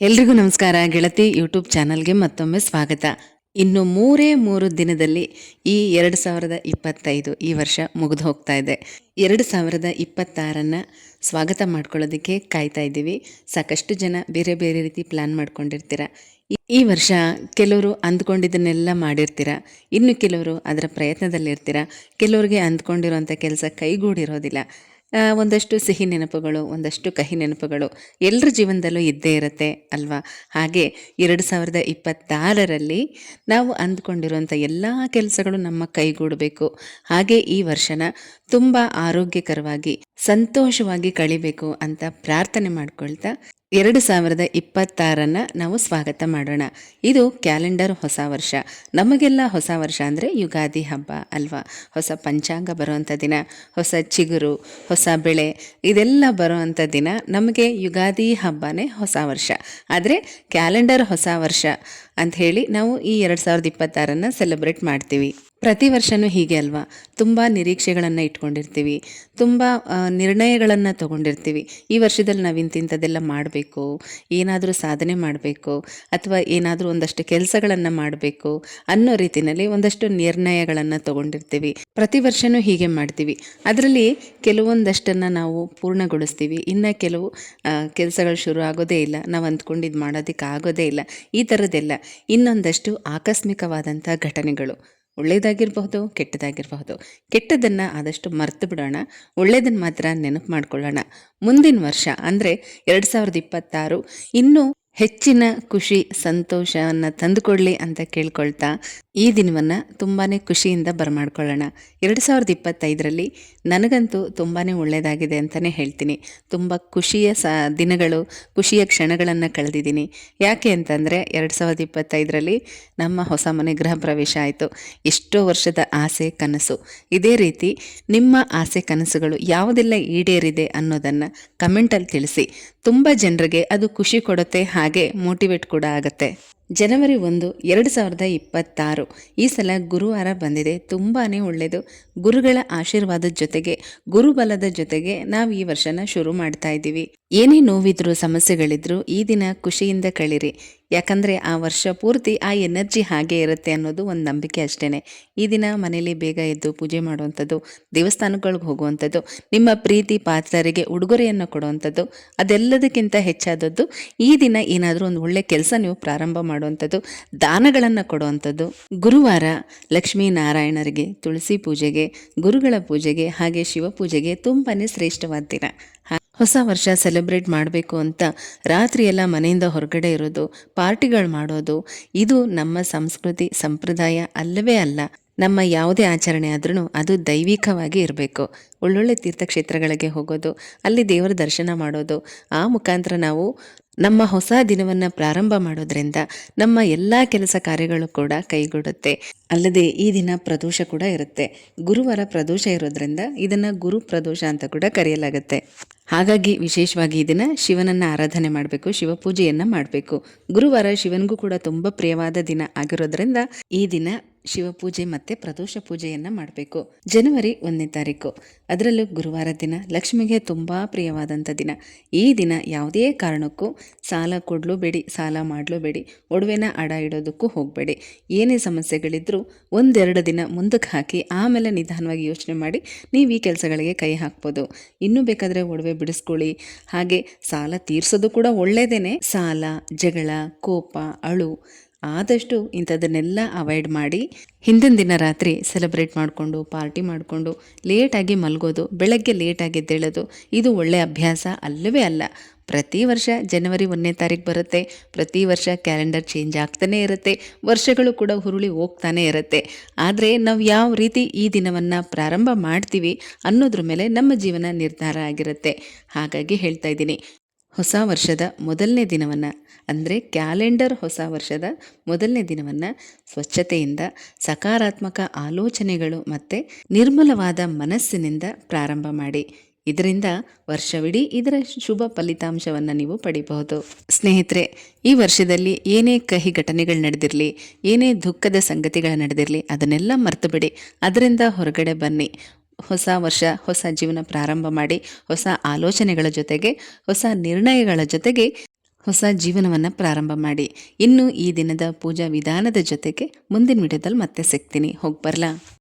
ಎಲ್ರಿಗೂ ನಮಸ್ಕಾರ. ಗೆಳತಿ ಯೂಟ್ಯೂಬ್ ಚಾನಲ್ಗೆ ಮತ್ತೊಮ್ಮೆ ಸ್ವಾಗತ. ಇನ್ನು ಮೂರೇ ಮೂರು ದಿನದಲ್ಲಿ ಈ ಎರಡು ಸಾವಿರದ ಇಪ್ಪತ್ತೈದು ಈ ವರ್ಷ ಮುಗಿದು ಹೋಗ್ತಾ ಇದೆ. ಎರಡು ಸಾವಿರದ ಇಪ್ಪತ್ತಾರನ್ನು ಸ್ವಾಗತ ಮಾಡ್ಕೊಳ್ಳೋದಕ್ಕೆ ಕಾಯ್ತಾ ಇದ್ದೀವಿ. ಸಾಕಷ್ಟು ಜನ ಬೇರೆ ಬೇರೆ ರೀತಿ ಪ್ಲ್ಯಾನ್ ಮಾಡ್ಕೊಂಡಿರ್ತೀರ. ಈ- ವರ್ಷ ಕೆಲವರು ಅಂದ್ಕೊಂಡಿದ್ದನ್ನೆಲ್ಲ ಮಾಡಿರ್ತೀರ. ಇನ್ನು ಕೆಲವರು ಅದರ ಪ್ರಯತ್ನದಲ್ಲಿರ್ತೀರ. ಕೆಲವರಿಗೆ ಅಂದ್ಕೊಂಡಿರುವಂಥ ಕೆಲಸ ಕೈಗೂಡಿರೋದಿಲ್ಲ. ಒಂದಷ್ಟು ಸಿಹಿ ನೆನಪುಗಳು, ಒಂದಷ್ಟು ಕಹಿ ನೆನಪುಗಳು ಎಲ್ಲರ ಜೀವನದಲ್ಲೂ ಇದ್ದೇ ಇರುತ್ತೆ ಅಲ್ವಾ? ಹಾಗೆ ಎರಡು ಸಾವಿರದ ಇಪ್ಪತ್ತಾರರಲ್ಲಿ ನಾವು ಅಂದ್ಕೊಂಡಿರುವಂಥ ಎಲ್ಲ ಕೆಲಸಗಳು ನಮ್ಮ ಕೈಗೂಡಬೇಕು. ಹಾಗೆ ಈ ವರ್ಷನ ತುಂಬ ಆರೋಗ್ಯಕರವಾಗಿ, ಸಂತೋಷವಾಗಿ ಕಳಿಬೇಕು ಅಂತ ಪ್ರಾರ್ಥನೆ ಮಾಡ್ಕೊಳ್ತಾ ಎರಡು ಸಾವಿರದ ಇಪ್ಪತ್ತಾರನ್ನು ನಾವು ಸ್ವಾಗತ ಮಾಡೋಣ. ಇದು ಕ್ಯಾಲೆಂಡರ್ ಹೊಸ ವರ್ಷ. ನಮಗೆಲ್ಲ ಹೊಸ ವರ್ಷ ಅಂದರೆ ಯುಗಾದಿ ಹಬ್ಬ ಅಲ್ವಾ? ಹೊಸ ಪಂಚಾಂಗ ಬರುವಂಥ ದಿನ, ಹೊಸ ಚಿಗುರು, ಹೊಸ ಬೆಳೆ, ಇದೆಲ್ಲ ಬರುವಂಥ ದಿನ ನಮಗೆ ಯುಗಾದಿ ಹಬ್ಬನೇ ಹೊಸ ವರ್ಷ. ಆದರೆ ಕ್ಯಾಲೆಂಡರ್ ಹೊಸ ವರ್ಷ. ಅಂತ ಹೇಳಿ ನಾವು ಈ ಎರಡು ಸಾವಿರದ ಇಪ್ಪತ್ತಾರನ್ನು ಸೆಲೆಬ್ರೇಟ್ ಮಾಡ್ತೀವಿ. ಪ್ರತಿ ವರ್ಷವೂ ಹೀಗೆ ಅಲ್ವಾ? ತುಂಬ ನಿರೀಕ್ಷೆಗಳನ್ನು ಇಟ್ಕೊಂಡಿರ್ತೀವಿ. ತುಂಬ ನಿರ್ಣಯಗಳನ್ನು ತಗೊಂಡಿರ್ತೀವಿ. ಈ ವರ್ಷದಲ್ಲಿ ನಾವು ಇಂತಿಂಥದ್ದೆಲ್ಲ ಮಾಡಬೇಕು, ಏನಾದರೂ ಸಾಧನೆ ಮಾಡಬೇಕು, ಅಥವಾ ಏನಾದರೂ ಒಂದಷ್ಟು ಕೆಲಸಗಳನ್ನು ಮಾಡಬೇಕು ಅನ್ನೋ ರೀತಿಯಲ್ಲಿ ಒಂದಷ್ಟು ನಿರ್ಣಯಗಳನ್ನು ತಗೊಂಡಿರ್ತೀವಿ. ಪ್ರತಿ ವರ್ಷವೂ ಹೀಗೆ ಮಾಡ್ತೀವಿ. ಅದರಲ್ಲಿ ಕೆಲವೊಂದಷ್ಟನ್ನು ನಾವು ಪೂರ್ಣಗೊಳಿಸ್ತೀವಿ. ಇನ್ನು ಕೆಲವು ಕೆಲಸಗಳು ಶುರು ಆಗೋದೇ ಇಲ್ಲ. ನಾವು ಅಂದ್ಕೊಂಡಿದ್ದು ಮಾಡೋದಕ್ಕೆ ಆಗೋದೇ ಇಲ್ಲ. ಈ ಥರದ್ದೆಲ್ಲ ಇನ್ನೊಂದಷ್ಟು ಆಕಸ್ಮಿಕವಾದಂಥ ಘಟನೆಗಳು. ಒಳ್ಳೆಯದಾಗಿರಬಹುದು, ಕೆಟ್ಟದಾಗಿರಬಹುದು. ಕೆಟ್ಟದನ್ನು ಆದಷ್ಟು ಮರೆತು ಬಿಡೋಣ. ಒಳ್ಳೆಯದನ್ನು ಮಾತ್ರ ನೆನಪು ಮಾಡ್ಕೊಳ್ಳೋಣ. ಮುಂದಿನ ವರ್ಷ ಅಂದರೆ ಎರಡು ಸಾವಿರದ ಇಪ್ಪತ್ತಾರು. ಇನ್ನೂ ಹೆಚ್ಚಿನ ಖುಷಿ, ಸಂತೋಷವನ್ನು ತಂದುಕೊಡಲಿ ಅಂತ ಕೇಳ್ಕೊಳ್ತಾ ಈ ದಿನವನ್ನು ತುಂಬಾ ಖುಷಿಯಿಂದ ಬರಮಾಡ್ಕೊಳ್ಳೋಣ. ಎರಡು ಸಾವಿರದ ಇಪ್ಪತ್ತೈದರಲ್ಲಿ ನನಗಂತೂ ತುಂಬಾ ಒಳ್ಳೆಯದಾಗಿದೆ ಅಂತಲೇ ಹೇಳ್ತೀನಿ. ತುಂಬ ಖುಷಿಯ ಸ, ದಿನಗಳು, ಖುಷಿಯ ಕ್ಷಣಗಳನ್ನು ಕಳೆದಿದ್ದೀನಿ. ಯಾಕೆ ಅಂತಂದರೆ ಎರಡು ಸಾವಿರದ ಇಪ್ಪತ್ತೈದರಲ್ಲಿ ನಮ್ಮ ಹೊಸ ಮನೆ ಗೃಹ ಪ್ರವೇಶ ಆಯಿತು. ಎಷ್ಟೋ ವರ್ಷದ ಆಸೆ, ಕನಸು. ಇದೇ ರೀತಿ ನಿಮ್ಮ ಆಸೆ, ಕನಸುಗಳು ಯಾವುದೆಲ್ಲ ಈಡೇರಿದೆ ಅನ್ನೋದನ್ನು ಕಮೆಂಟಲ್ಲಿ ತಿಳಿಸಿ. ತುಂಬ ಜನರಿಗೆ ಅದು ಖುಷಿ ಕೊಡುತ್ತೆ, ಹಾಗೆ ಮೋಟಿವೇಟ್ ಕೂಡ ಆಗುತ್ತೆ. ಜನವರಿ ಒಂದು, ಎರಡು ಸಾವಿರದ ಇಪ್ಪತ್ತಾರು. ಈ ಸಲ ಗುರುವಾರ ಬಂದಿದೆ. ತುಂಬಾ ಒಳ್ಳೆಯದು ಗುರುಗಳ ಆಶೀರ್ವಾದದ ಜೊತೆಗೆ, ಗುರುಬಲದ ಜೊತೆಗೆ ನಾವು ಈ ವರ್ಷನ ಶುರು ಮಾಡ್ತಾ ಇದ್ದೀವಿ. ಏನೇ ನೋವಿದ್ರು, ಸಮಸ್ಯೆಗಳಿದ್ರು ಈ ದಿನ ಖುಷಿಯಿಂದ ಕಳೀರಿ. ಯಾಕಂದರೆ ಆ ವರ್ಷ ಪೂರ್ತಿ ಆ ಎನರ್ಜಿ ಹಾಗೆ ಇರುತ್ತೆ ಅನ್ನೋದು ಒಂದು ನಂಬಿಕೆ ಅಷ್ಟೇ ಈ ದಿನ ಮನೇಲಿ ಬೇಗ ಎದ್ದು ಪೂಜೆ ಮಾಡುವಂಥದ್ದು, ದೇವಸ್ಥಾನಗಳಿಗೆ ಹೋಗುವಂಥದ್ದು, ನಿಮ್ಮ ಪ್ರೀತಿ ಪಾತ್ರರಿಗೆ ಉಡುಗೊರೆಯನ್ನು ಕೊಡುವಂಥದ್ದು, ಅದೆಲ್ಲದಕ್ಕಿಂತ ಹೆಚ್ಚಾದದ್ದು, ಈ ದಿನ ಏನಾದರೂ ಒಂದು ಒಳ್ಳೆ ಕೆಲಸ ನೀವು ಪ್ರಾರಂಭ ಮಾಡುವಂಥದ್ದು, ದಾನಗಳನ್ನು ಕೊಡುವಂಥದ್ದು, ಗುರುವಾರ ಲಕ್ಷ್ಮೀನಾರಾಯಣರಿಗೆ ತುಳಸಿ ಪೂಜೆಗೆ, ಗುರುಗಳ ಪೂಜೆಗೆ ಹಾಗೆ ಶಿವಪೂಜೆಗೆ ತುಂಬಾ ಶ್ರೇಷ್ಠವಾದ ದಿನ. ಹೊಸ ವರ್ಷ ಸೆಲೆಬ್ರೇಟ್ ಮಾಡಬೇಕು ಅಂತ ರಾತ್ರಿ ಎಲ್ಲ ಮನೆಯಿಂದ ಹೊರಗಡೆ ಇರೋದು, ಪಾರ್ಟಿಗಳು ಮಾಡೋದು, ಇದು ನಮ್ಮ ಸಂಸ್ಕೃತಿ, ಸಂಪ್ರದಾಯ ಅಲ್ಲವೇ ಅಲ್ಲ. ನಮ್ಮ ಯಾವುದೇ ಆಚರಣೆ ಆದ್ರೂ ಅದು ದೈವಿಕವಾಗಿ ಇರಬೇಕು. ಒಳ್ಳೊಳ್ಳೆ ತೀರ್ಥಕ್ಷೇತ್ರಗಳಿಗೆ ಹೋಗೋದು, ಅಲ್ಲಿ ದೇವರ ದರ್ಶನ ಮಾಡೋದು, ಆ ಮುಖಾಂತರ ನಾವು ನಮ್ಮ ಹೊಸ ದಿನವನ್ನು ಪ್ರಾರಂಭ ಮಾಡೋದ್ರಿಂದ ನಮ್ಮ ಎಲ್ಲ ಕೆಲಸ ಕಾರ್ಯಗಳು ಕೂಡ ಕೈಗೂಡುತ್ತೆ. ಅಲ್ಲದೆ ಈ ದಿನ ಪ್ರದೋಷ ಕೂಡ ಇರುತ್ತೆ. ಗುರುವಾರ ಪ್ರದೋಷ ಇರೋದ್ರಿಂದ ಇದನ್ನು ಗುರು ಪ್ರದೋಷ ಅಂತ ಕೂಡ ಕರೆಯಲಾಗುತ್ತೆ. ಹಾಗಾಗಿ ವಿಶೇಷವಾಗಿ ಇದನ್ನು ದಿನ ಶಿವನನ್ನು ಆರಾಧನೆ ಮಾಡಬೇಕು ಶಿವಪೂಜೆಯನ್ನು ಮಾಡಬೇಕು. ಗುರುವಾರ ಶಿವನಿಗೂ ಕೂಡ ತುಂಬ ಪ್ರಿಯವಾದ ದಿನ ಆಗಿರೋದ್ರಿಂದ ಈ ದಿನ ಶಿವಪೂಜೆ ಮತ್ತು ಪ್ರದೋಷ ಪೂಜೆಯನ್ನು ಮಾಡಬೇಕು. ಜನವರಿ ಒಂದನೇ ತಾರೀಕು. ಅದರಲ್ಲೂ ಗುರುವಾರ ದಿನ ಲಕ್ಷ್ಮಿಗೆ ತುಂಬ ಪ್ರಿಯವಾದಂಥ ದಿನ. ಈ ದಿನ ಯಾವುದೇ ಕಾರಣಕ್ಕೂ ಸಾಲ ಕೊಡಲೂಬೇಡಿ ಸಾಲ ಮಾಡಲೂಬೇಡಿ ಒಡವೆನ ಅಡ ಇಡೋದಕ್ಕೂ ಹೋಗಬೇಡಿ. ಏನೇ ಸಮಸ್ಯೆಗಳಿದ್ದರೂ ಒಂದೆರಡು ದಿನ ಮುಂದಕ್ಕೆ ಹಾಕಿ ಆಮೇಲೆ ನಿಧಾನವಾಗಿ ಯೋಚನೆ ಮಾಡಿ ನೀವು ಈ ಕೆಲಸಗಳಿಗೆ ಕೈ ಹಾಕ್ಬೋದು. ಇನ್ನೂ ಬೇಕಾದರೆ ಒಡವೆ ಬಿಡಿಸ್ಕೊಳ್ಳಿ. ಹಾಗೆ ಸಾಲ ತೀರಿಸೋದು ಕೂಡ ಒಳ್ಳೆಯದೇನೆ ಸಾಲ, ಜಗಳ, ಕೋಪ, ಅಳು ಆದಷ್ಟು ಇಂಥದ್ದನ್ನೆಲ್ಲ ಅವಾಯ್ಡ್ ಮಾಡಿ ಹಿಂದಿನ ದಿನ ರಾತ್ರಿ ಸೆಲೆಬ್ರೇಟ್ ಮಾಡಿಕೊಂಡು ಪಾರ್ಟಿ ಮಾಡಿಕೊಂಡು ಲೇಟಾಗಿ ಮಲಗೋದು, ಬೆಳಗ್ಗೆ ಲೇಟಾಗಿ ಎದ್ದೇಳೋದು, ಇದು ಒಳ್ಳೆಯ ಅಭ್ಯಾಸ ಅಲ್ಲವೇ ಅಲ್ಲ. ಪ್ರತಿ ವರ್ಷ ಜನವರಿ ಒಂದನೇ ತಾರೀಕು ಬರುತ್ತೆ, ಪ್ರತಿ ವರ್ಷ ಕ್ಯಾಲೆಂಡರ್ ಚೇಂಜ್ ಆಗ್ತಾನೇ ಇರುತ್ತೆ, ವರ್ಷಗಳು ಕೂಡ ಹುರುಳಿ ಹೋಗ್ತಾನೆ ಇರುತ್ತೆ. ಆದರೆ ನಾವು ಯಾವ ರೀತಿ ಈ ದಿನವನ್ನು ಪ್ರಾರಂಭ ಮಾಡ್ತೀವಿ ಅನ್ನೋದ್ರ ಮೇಲೆ ನಮ್ಮ ಜೀವನ ನಿರ್ಧಾರ ಆಗಿರುತ್ತೆ. ಹಾಗಾಗಿ ಹೇಳ್ತಾ ಇದ್ದೀನಿ. ಹೊಸ ವರ್ಷದ ಮೊದಲನೇ ದಿನವನ್ನು, ಅಂದರೆ ಕ್ಯಾಲೆಂಡರ್ ಹೊಸ ವರ್ಷದ ಮೊದಲನೇ ದಿನವನ್ನು ಸ್ವಚ್ಛತೆಯಿಂದ ಸಕಾರಾತ್ಮಕ ಆಲೋಚನೆಗಳು ಮತ್ತು ನಿರ್ಮಲವಾದ ಮನಸ್ಸಿನಿಂದ ಪ್ರಾರಂಭ ಮಾಡಿ. ಇದರಿಂದ ವರ್ಷವಿಡೀ ಇದರ ಶುಭ ಫಲಿತಾಂಶವನ್ನು ನೀವು ಪಡಿಬಹುದು. ಸ್ನೇಹಿತರೆ, ಈ ವರ್ಷದಲ್ಲಿ ಏನೇ ಕಹಿ ಘಟನೆಗಳು ನಡೆದಿರಲಿ, ಏನೇ ದುಃಖದ ಸಂಗತಿಗಳು ನಡೆದಿರಲಿ, ಅದನ್ನೆಲ್ಲ ಮರ್ತುಬಿಡಿ ಅದರಿಂದ ಹೊರಗಡೆ ಬನ್ನಿ. ಹೊಸ ವರ್ಷ, ಹೊಸ ಜೀವನ ಪ್ರಾರಂಭ ಮಾಡಿ, ಹೊಸ ಆಲೋಚನೆಗಳ ಜೊತೆಗೆ, ಹೊಸ ನಿರ್ಣಯಗಳ ಜೊತೆಗೆ ಹೊಸ ಜೀವನವನ್ನು ಪ್ರಾರಂಭ ಮಾಡಿ. ಇನ್ನು ಈ ದಿನದ ಪೂಜಾ ವಿಧಾನದ ಜೊತೆಗೆ ಮುಂದಿನ ವಿಡಿಯೋದಲ್ಲಿ ಮತ್ತೆ ಸಿಗ್ತೀನಿ. ಹೋಗಿ ಬರಲಾ?